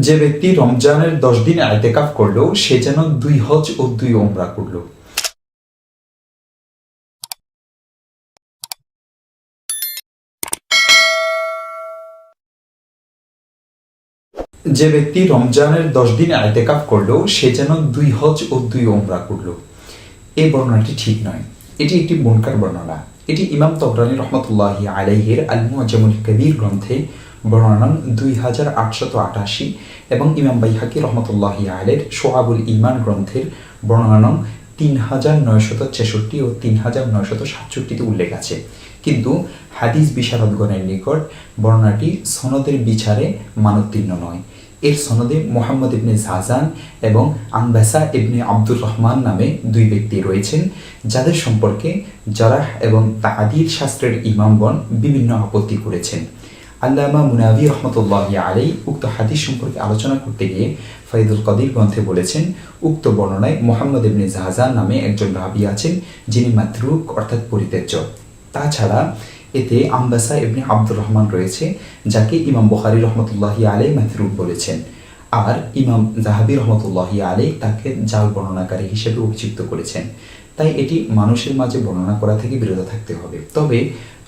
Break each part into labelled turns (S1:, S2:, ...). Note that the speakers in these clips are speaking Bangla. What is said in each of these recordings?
S1: যে ব্যক্তি রমজানের দশ দিন আয়তেকাফ করল, সে যেন দুই হজ ও দুই ওমরা করল। যে ব্যক্তি রমজানের দশ দিন আয়তেকাফ করল, সে যেন দুই হজ ও দুই ওমরা করল। এই বর্ণনাটি ঠিক নয়। এটি একটি বনকার বর্ণনা। এটি ইমাম তবরানি রহমতুল্লাহি আল মুআজ্জামুল কবির গ্রন্থে বর্ণনা দুই হাজার আটশত আটাশি এবং ইমাম বাইহাকি রহমতুল্লাহি আলের সোহাবুল ইমান গ্রন্থের বর্ণনা তিন হাজার নয়শত ছেষট্টি ও তিন হাজার নয়শত সাতষট্টিতে উল্লেখ আছে। কিন্তু হাদিস বিশারদগণের নিকট বর্ণনাটি সনদের বিচারে মানোত্তীর্ণ নয়। এর সনদে মোহাম্মদ ইবনে জাহাজান এবং আনবাসা ইবনে আব্দুর রহমান নামে দুই ব্যক্তি রয়েছেন, যাদের সম্পর্কে জারাহ এবং তাহাদির শাস্ত্রের ইমামগণ বিভিন্ন আপত্তি করেছেন। আল্লামা মুনাবি রহমতুল্লাহ আলাই উক্ত হাদিস সম্পর্কে আলোচনা করতে গিয়ে ফাইদুল কদির গ্রন্থে বলেছেন, উক্ত বর্ণনায় মোহাম্মদ ইবনে জাহাজান নামে একজন রাবি আছেন যিনি মাতরুক অর্থাৎ পরিত্যাজ্য। তাছাড়া এতে আম্বাসা ইবনে আব্দুর রহমান রয়েছে, যাকে ইমাম বখারি রহমতুল্লাহি আলাই মাথরুক বলেছেন। আর ইমাম জাহাবি রহমতুল্লাহি আলাই তাকে জাল বর্ণনাকারী হিসেবে অভিযুক্ত করেছেন। তাই এটি মানুষের মাঝে বর্ণনা করা থেকে বিরত থাকতে হবে। তবে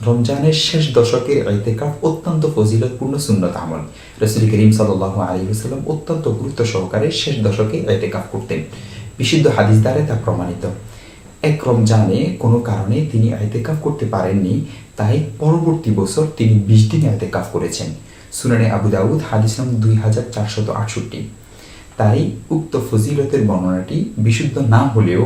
S1: রমজানের শেষ দশকে ইতেকাফ অত্যন্ত ফজিলতপূর্ণ সুন্নত আমল। রসুল করিম সাল্লাহ আলী সাল্লাম অত্যন্ত গুরুত্ব সহকারে শেষ দশকে ইতেকাফ করতেন। বিশুদ্ধ হাদিস দ্বারা তা প্রমাণিত। এক রমজানে কোনো কারণে তিনি এতেকাফ করতে পারেননি, তাই পরবর্তী বছর তিনি বিশ দিন এতেকাফ করেছেন। সুনানে আবু দাউদ, হাদিস নং দুই হাজার চারশত আটষট্টি। তাই উক্ত ফজিলতের বর্ণনাটি বিশুদ্ধ না হলেও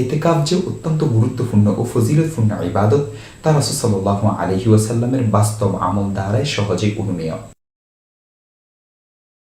S1: এতেকাফ যে অত্যন্ত গুরুত্বপূর্ণ ও ফজিলতপূর্ণ ইবাদত, তা রাসুল সাল্লাহ আলহি ওয়াসাল্লামের বাস্তব আমল দ্বারাই সহজেই অনুমেয়।